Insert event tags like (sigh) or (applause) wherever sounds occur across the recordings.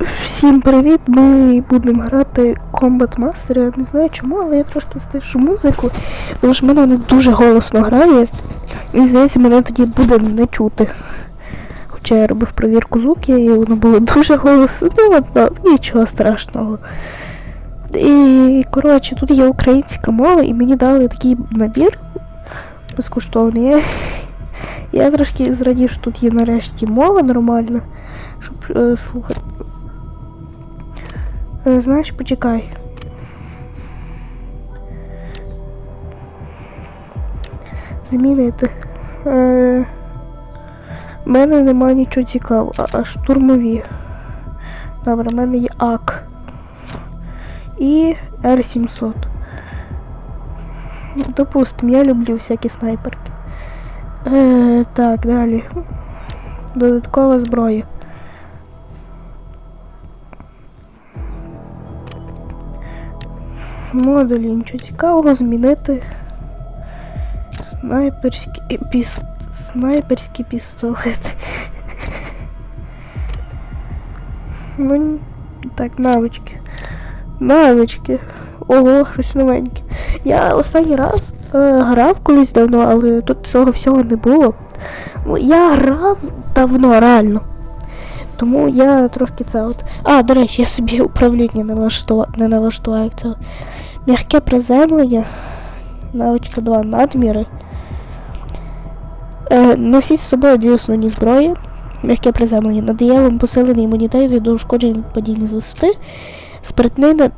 Всім привіт! Ми будемо грати Combat Master. Я не знаю чому, але я трошки стишу музику, тому що в мене вона дуже голосно грає. І здається, мене тоді буде не чути. Хоча я робив провірку звуків і воно було дуже голосно. Ну, нічого страшного. І коротше, тут є українська мова, і мені дали такий набір безкоштовний. Я трошки зрадів, що тут є нарешті мова нормальна, щоб е, слухати. Е, знаєш, почекай. Змінити. Е, мене немає нічого цікавого, а штурмові. Добре, в мене є АК. І Р-700. Допустим, я люблю всякі снайперки. Е, так, далі. Додаткова зброя. Модулі нічого цікавого змінити. Снайперський піс... снайперський пістолет. ну, так, навички. Навички. Ого, щось новеньке. Я останній раз е, грав колись давно, але тут цього всього не було. Ну, Я грав давно, реально. Тому я трошки це от. А, до речі, я собі управління не налаштував, не налаштував це. М'яке приземлення. Навичка 2 надміри. Е, носіть з собою дві основні зброї. М'яке приземлення. Надає вам посилений імунітет від ушкоджень падіння з висоти. Спритнина.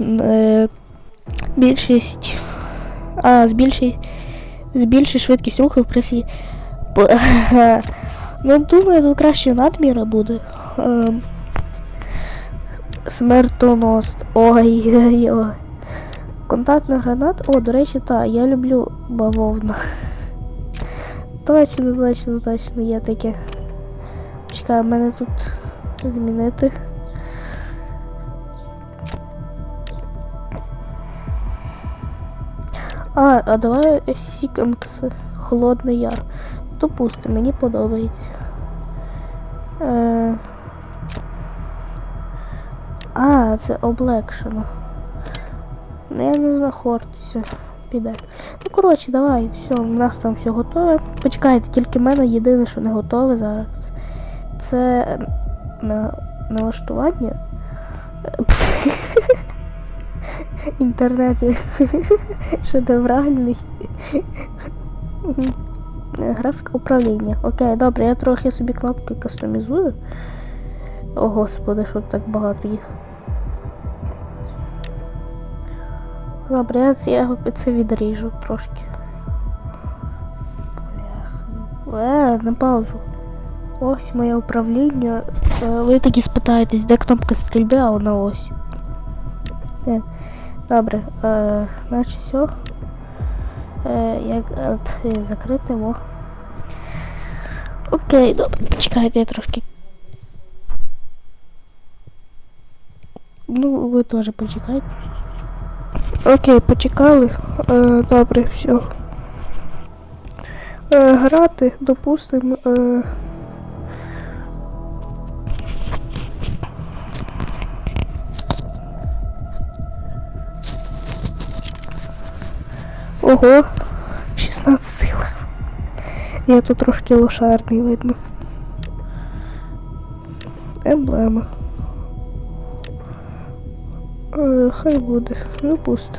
Е, більшість. А, збільшить. Збільшить швидкість руху при всій. (laughs) Ну, думаю, тут краще надміра буде. Ем, смертонос. Ой-ой-ой. Контактна граната. О, до речі, так, я люблю бавовну. (laughs) Точно, точно, точно, є таке. Чекай, в мене тут змінити. А, а давай Сікенкс Холодний Яр. Допустим, мені подобається. Е... А, це облегшено. Ну я не знаходжуся. Піде. Ну коротше, давай, все, у нас там все готове. Почекайте, тільки в мене єдине, що не готове зараз. Це на налаштування. Інтернет (laughs) шедевральний. Графіка управління. Окей, добре, я трохи собі кнопки кастомізую. О господи, що так багато їх. Добре, я це, я це відріжу трошки. Е, на паузу. Ось моє управління. Е, Ви такі спитаєтесь, де кнопка стрільби, а вона ось. Е, Добре, е, значить все. Е, як е, закрити во. Окей, добре, почекайте, я трошки. Ну, ви теж почекайте. Окей, почекали. Е, добре, все. Е, грати, допустимо. Е, Ого, 16 лев. Я тут трошки лошарний видно. Емблема. Е, хай буде. Ну пусто.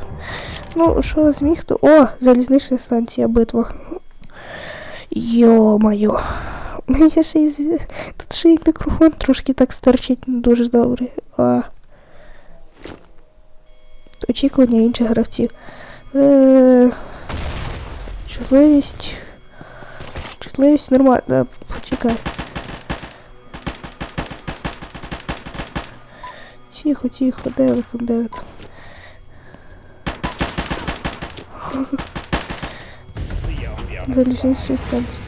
Ну, що зміг, то. О, залізнична станція битва. Йо-моє. (laughs) Я ще й... Тут ще й мікрофон трошки так стерчить не дуже добре. А... Очікування інших гравців. Е, Чутливість. Чутливість нормально. Да, почекай. Тихо, тихо, де ви там, де ви там? Залізничні станції.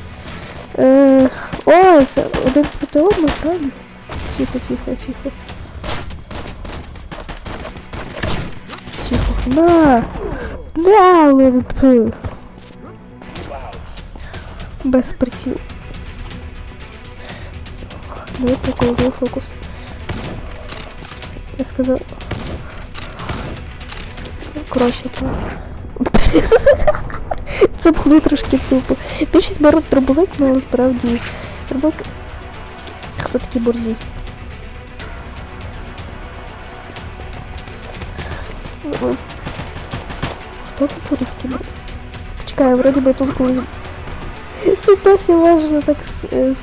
Е, ой, це один проти одного, правильно? Тихо, тихо, тихо. Тихо. На! ЛНП. Без приціл. Ну, прикольний фокус. Я сказав. Коротше, так. (laughs) Це було трошки тупо. Більшість беруть дробовик, але насправді дробовик. Хто такі борзі? Ну, Хто тут борзі? Почекай, вроді би тут колись. Тут досі так е,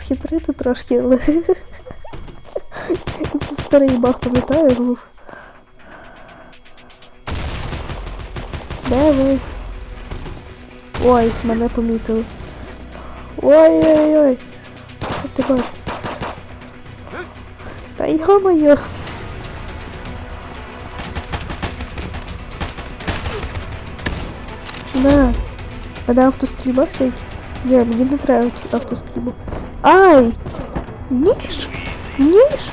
схитрити трошки, (laughs) старий бах пам'ятаю був. Де ви? Ой, мене помітили. Ой-ой-ой. Що ти? Та йо-моє. (laughs) На. А на автостріба стоїть? Ні, мені не треба ці автострібу. Ай! Ніж! Ніж!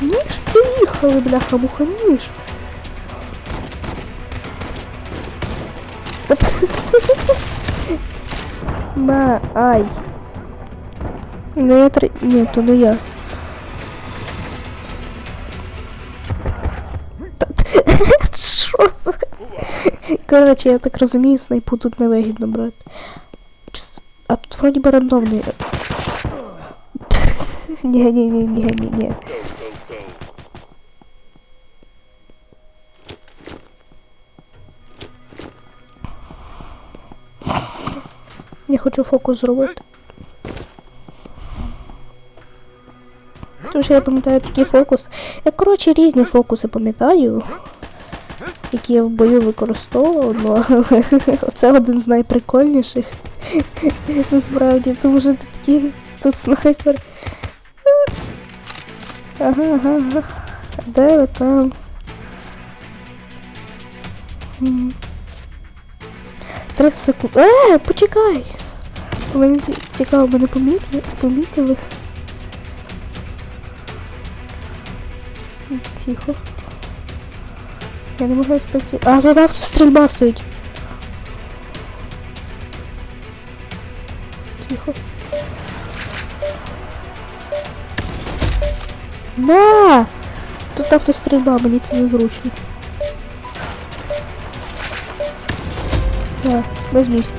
Ніж приїхали, бляха, муха, ніж. Та Ма, ай. Ну я тр... Ні, то не я. Та- Що за... Коротше, я так розумію, снайпу тут невигідно брати. А тут вроді би рандомний. (laughs) Ні, ні, ні, ні, ні, ні. Я хочу фокус зробити. Тому що я пам'ятаю такий фокус. Я, коротше, різні фокуси пам'ятаю, які я в бою використовувала, але (laughs) це один з найприкольніших. Насправді, тому що ти такий тут снайпер. Ага, ага, ага. Де ви там? Три секунди. Е, почекай! Мені цікаво, мене помітили? помітили. Тихо. Я не можу спати. А, тут автострільба стоїть. Тихо. На! Тут автострільба, мені це незручно. Да, без місця.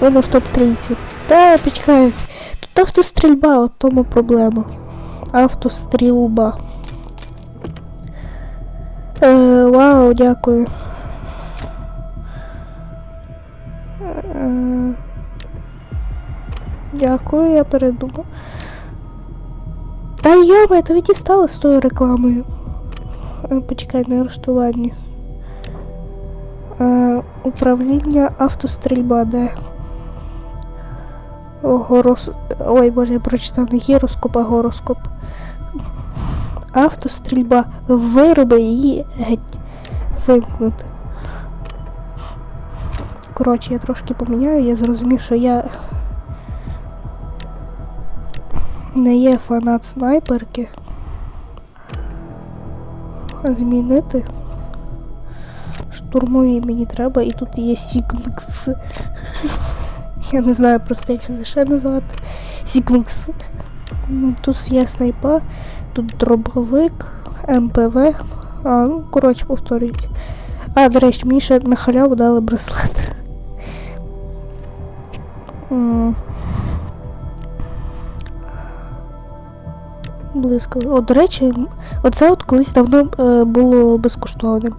Ви не в топ-30. Та, почекай. Тут автострільба, от тому проблема. Автострільба. Дякую. Е, дякую, я передумав. Та йома, то віді стало з тою рекламою. Е, почекай, налаштування. Е, управління автострільба, де? Горос... Ой, боже, я прочитав не гіроскоп, а гороскоп. Автострільба. Вироби її геть. Вимкнути. Коротше, я трошки поміняю, я зрозумів, що я не є фанат снайперки. А Змінити. Штурмові мені треба, і тут є Сігмікс. Я не знаю просто як це ще назвати. Сігмікс. Тут є снайпа, тут дробовик, МПВ. А, ну, коротше, повторюється. А, до речі, мені ще на халяву дали браслет. Близько. О, до речі, оце от колись давно е, було безкоштовним.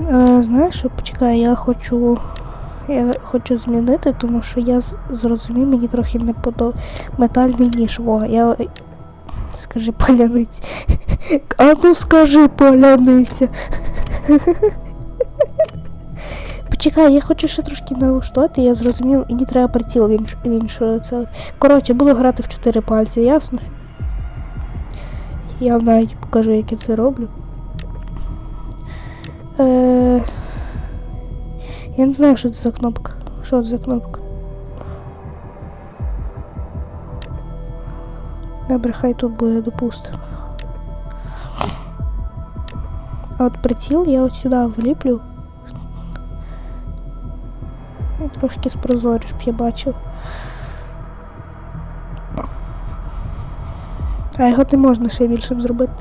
Е, знаєш, що, почекай, я хочу. Я хочу змінити, тому що я зрозумів, мені трохи не подобається метальний ніж. Во, я. Скажи поляниць. А ну скажи поляниця. Почекай, я хочу ще трошки налаштувати, я зрозумів, мені треба приціл в інш, іншу. Це. Коротше, буду грати в чотири пальці, ясно? Я навіть покажу, як я це роблю. Е... Я не знаю, що це за кнопка. Що це за кнопка? Добре, хай тут буде, допустимо. А от приціл я от сюди вліплю. І Трошки спрозорю, щоб я бачив. А його не можна ще більшим зробити.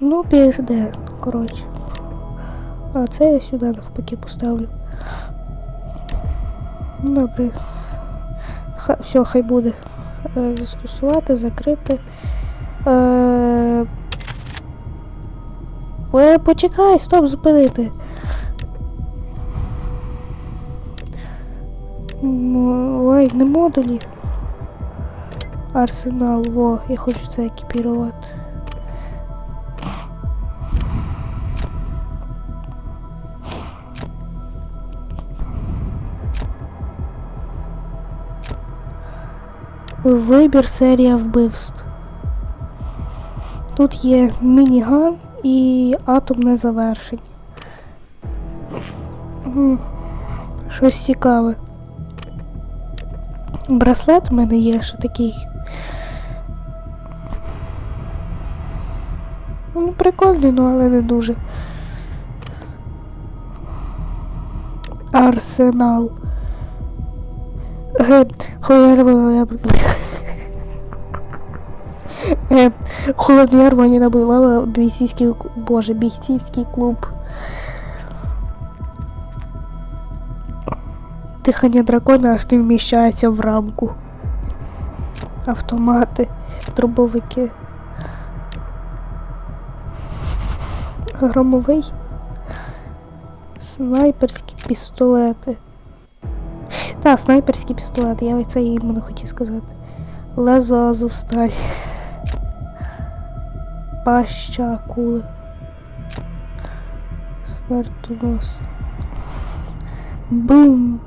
Ну, піде, коротше. А це я сюди навпаки поставлю. Ну, Добре. Все, хай буде. Е, застосувати, закрити. Е, почекай, стоп, зупинити. Ой, не модулі. Арсенал, во, я хочу це екіпірувати. Вибір серія вбивств. Тут є мініган і атомне завершення. Щось цікаве. Браслет в мене є ще такий. Ну, прикольний, ну але не дуже. Арсенал. Е, Холодна Е, Холодна рвані набула бійцівський, боже, бійцівський клуб. Дихання дракона аж не вміщається в рамку. Автомати, дробовики. Громовий. Снайперські пістолети. Так, снайперські пістолети, я це іменно хотів сказати. Лезо Азовсталь. Паща акули. Смертонос. Бум.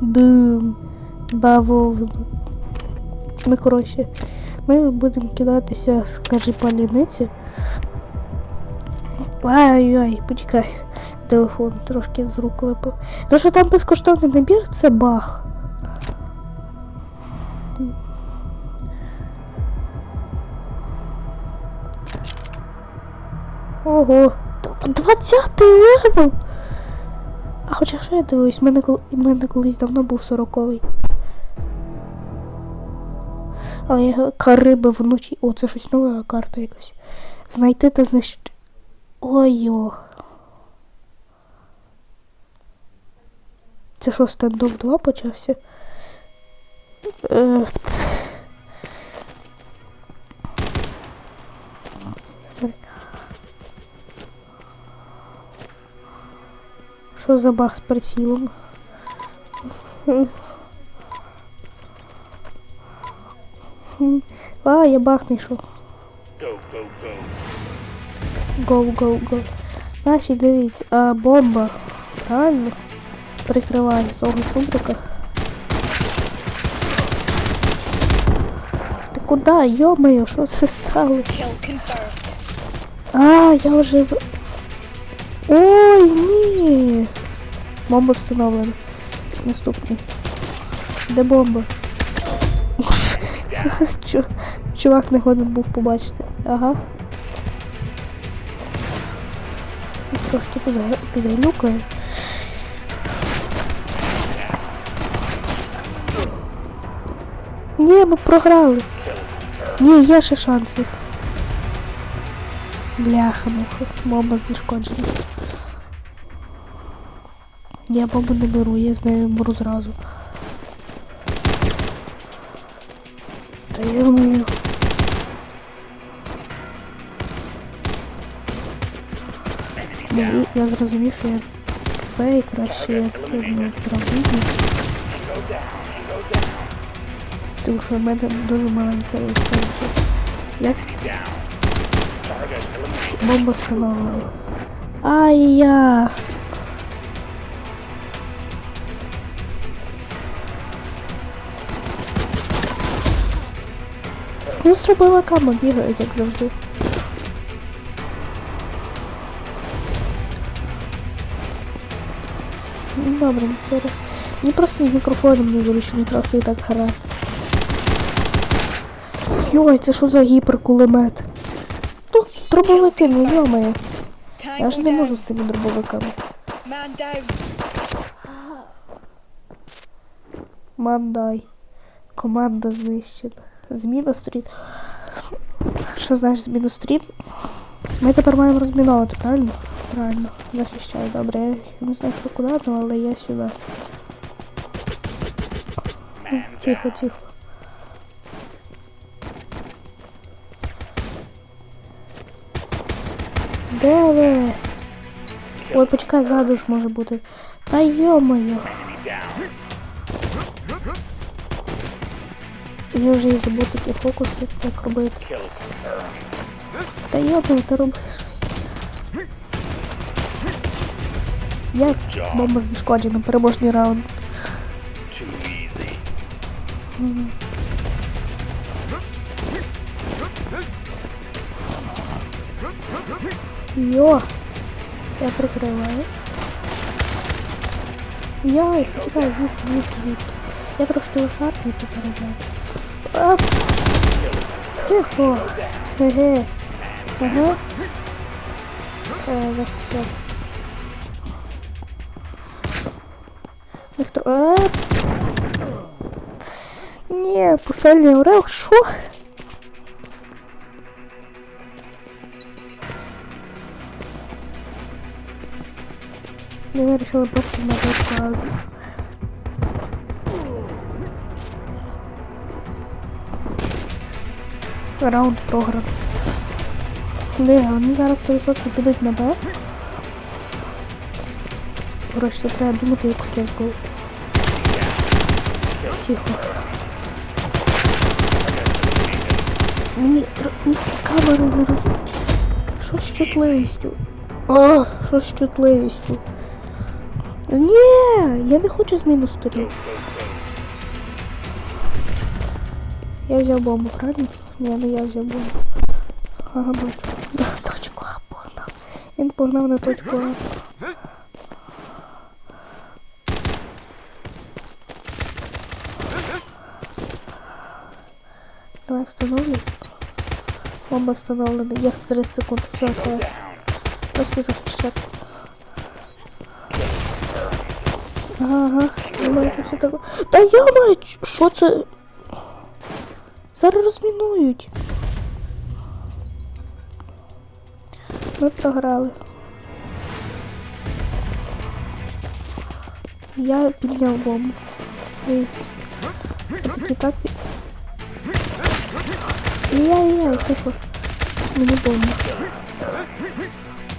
Бум. Бавовна. Ми, коротше, ми будемо кидатися, скажи, паляниці. Ай-ой, почекай. Телефон трошки з рук випав. То, що там безкоштовний набір, це баг. Ого, 20 левел! А хоча що я дивлюсь, в мене, мене колись давно був 40-й. Але я Кариби вночі. О, це щось нова карта якась. Знайти та знищити. Ой-йо. Це що, стендов 2 почався? Е... Що за баг з прицілом? А, я баг знайшов. Go, go, go. Гоу, гоу, гоу. Наші дивіться, а бомба. Правильно? Прикриває того шубрика. Ти куди? Йо-моє, що це сталося? А, я вже в... Ой, ні. Бомба встановлена. Наступний. Де бомба? (laughs) Чувак не годен був побачити. Ага. Трошки піде- підглюкає. Ні, ми програли. Ні, є ще шанси. Бляха, муха. Бомба знешкоджена. Я бомбу не беру, я з нею беру зразу. Та йо-моє. Ну, я зрозумів, що я тупе і краще я скину травму. Тому що в мене дуже маленька дистанція. Я Бомба встановлена. Ай-я! Ну, зробила кама бігають, як завжди. Ну, добре, на цей раз. Мені просто з мікрофоном не незручно трохи і так грати. Йой, це що за гіперкулемет? Ну, дробовики, ну йомає. Я ж не можу з тими дробовиками. Мандай. Команда знищена. Зміна сторін. Що знаєш зміну сторін? Ми тепер маємо розміновувати, правильно? Правильно. Захищаю, добре. Я не знаю, що куди, ну, але я сюди. Тихо, тихо. Де ви? Ой, почекай, ззаду ж може бути. Та йо-моє. Я вже і забув такі фокуси, як робити. Kill confirmed. Та йо-моє, ти робиш. Єс, бомба знешкоджена, переможний раунд. Too easy. Йо! Я прикриваю. Йой, почекай, звідки, звідки, звідки. Я трошки ушарпаю попереджаю. А! Тихо! Еге. Ага. Е, захищати. Їх тро... А! Ні, посильний орел, що? Я вирішила просто набрати паузу. Раунд програн. Де, вони зараз 100% підуть на Б. Коротше, треба думати, яку кільку. Тихо. Мені, мені камеру не роз... Що з чутливістю? А, що з чутливістю? Ні, я не хочу зміну сторін. Я взяв бомбу, правильно? Ні, не я взяв бомбу. Ага, бачу. На (laughs) точку А погнав. Він погнав на точку А. Давай встановлю. Бомба встановлена. Я 3 секунди. Все, це Down. просто захищати. Ага, ага. Думаєте, все так. Та я мать! Що це? Зараз розмінують. Ми програли. Я підняв бомбу. Дивіться. Я такий так під... Яй-яй, тихо. Мені бомба.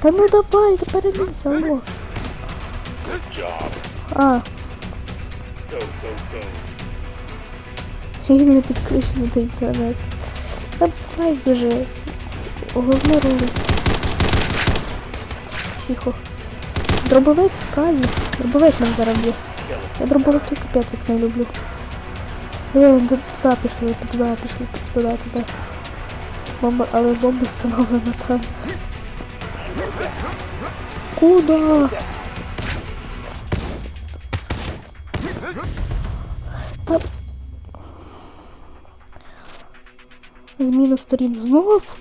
Та ну давай, ти перемінься, алло. Good job. А, Go, go, go. Він не підключений до інтернету. Та давай вже. Головне ролик. Тихо. Дробовик, правильно. Дробовик нам зараз є. Я дробовики капець як не люблю. Диви, він туди пішли, туди пішли, туди, туди. Бомба, але бомба встановлена там. Куда? Зміна сторін знов?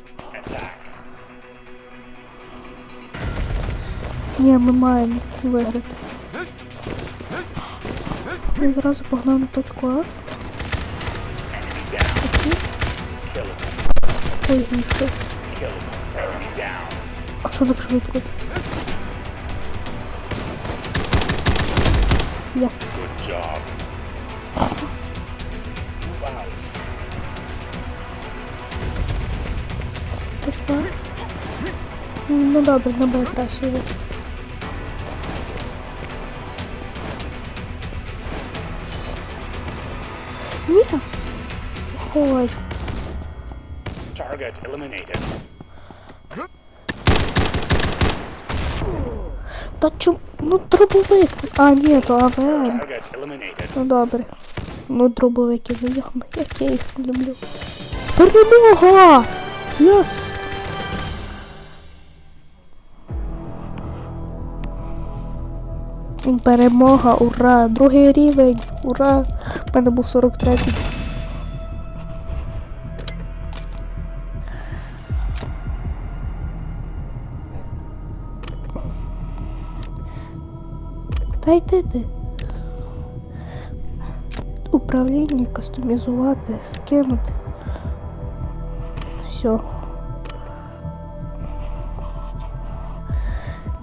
Ні, ми маємо виграти. Я зразу погнав на точку А. Ой, ніхто. А що так швидко? Yes. Good job. Ну добре, на Б краще йде. Ні. Ой, Target eliminated. та чу... Ну дробовик. А, ні, то АВМ. Ну добре. Ну дробовики, ну йома, як я їх не люблю. Перемога! Йос! Перемога, ура! Другий рівень, ура! У мене був 43. Та йди ти. Управління, кастомізувати, скинути. Все.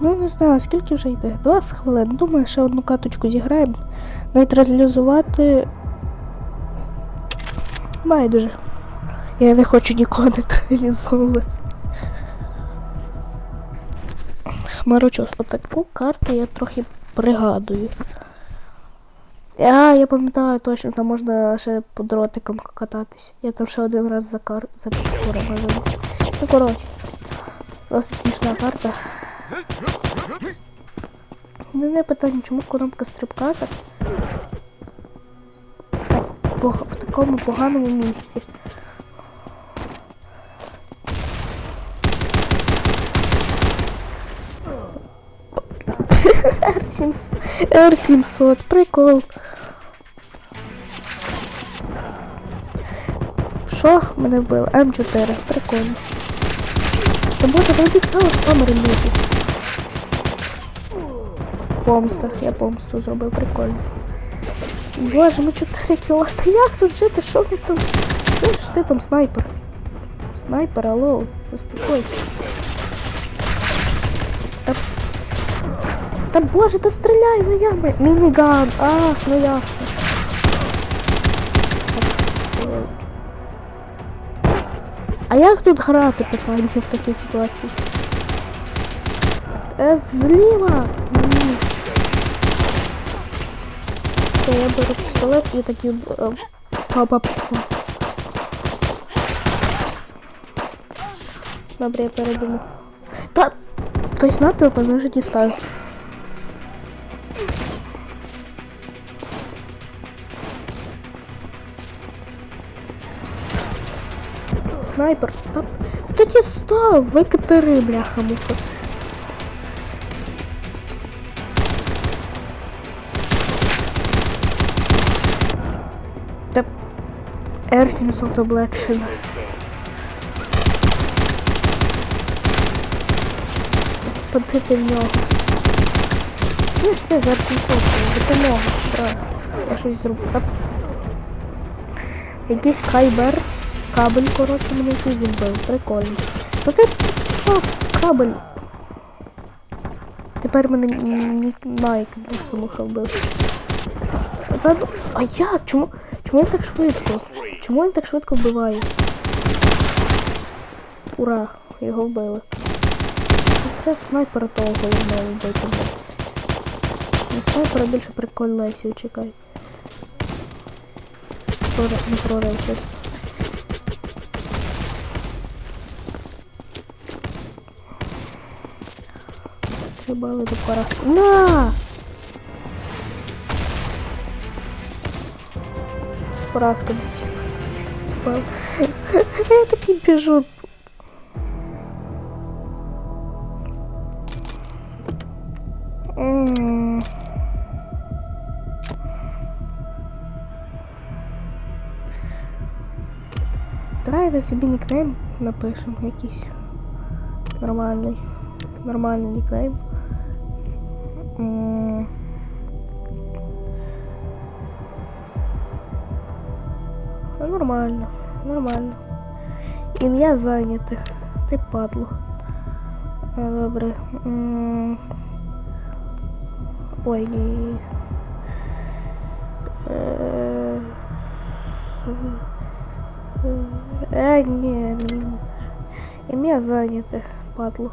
Ну не знаю, скільки вже йде? 20 хвилин. Думаю, ще одну каточку зіграємо. Нейтралізувати. Байдуже. Я не хочу нікого нейтралізовувати. Хмарочос, отаку карту я трохи пригадую. А, я пам'ятаю точно, там можна ще по дротикам кататись. Я там ще один раз за кар... за текстурами. Ну коротше. Досить смішна карта. Мене питання, чому кнопка стрибка так? в такому поганому місці. R700, R700, прикол. Що мене вбило? М4, прикольно. Та боже, я дістала з камери ліки. Помста, я помсту зробив, прикольно. Боже, ми 4 кіла. Та як тут жити? Що ви там? Ти ж ти там снайпер? Снайпер, алло, заспокойся. Та, та боже, та стріляй, ну я не. Мініган, а, ну ясно. Так, А як тут грати питання в такій ситуації? Е, зліва! Ні. Все, я беру пістолет і такі... е, па-па-па. Добре, я передумав. Та... Той снайпер мене вже дістав. Снайпер. Та... Та ті став, викатери, бляха муха. R700 облегшено. Подити в нього. Ну ти за 700, допомога. Я щось зроблю. Та... Якийсь кайбер. Кабель, коротше, мене якийсь зробив. Прикольно. Ти став кабель. Тепер мене Найк муха вбив. А як? Чому? Чому він так швидко? Чому він так швидко вбиває? Ура! Його вбили. Якраз снайпера того головного вбити. снайпера більше прикольно Лесі чекай. Прорив, не прорив щось. Треба до поразки. На! Поразка. (laughs) Я такий біжу. М. Давайте собі нікнейм напишемо якийсь нормальний. Нормальний нікнейм. Нормально, нормально. Ім'я зайняте. Ти падло. А, Добре. М. Ой, ні. Е, Е, ні, ні. Ім'я зайняте, падло.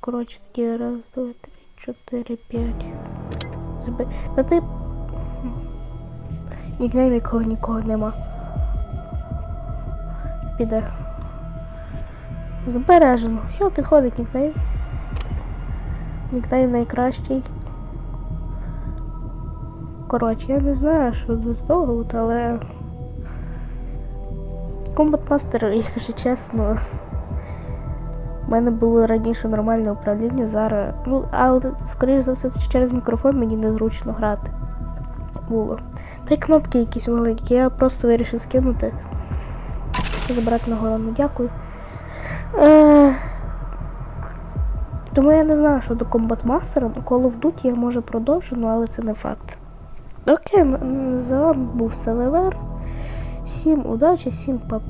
Коротше, тоді раз, два, три, чотири, п'ять. Зби... Та ти... Нікнейм якого нікого нема. Піде. Збережено. Все, підходить нікнейм. Нікнейм найкращий. Коротше, я не знаю, що до того, але... Combat Master, якщо чесно, в мене було раніше нормальне управління, зараз. Ну, але, скоріш за все, через мікрофон мені незручно грати. Було. Та й кнопки якісь маленькі, я просто вирішив скинути. Забрати нагорону, дякую. Е... Тому я не знаю, що до Combat Master, Call вдуть, я може продовжу, ну, але це не факт. Окей, з вами був Селевер. Всім удачі, всім па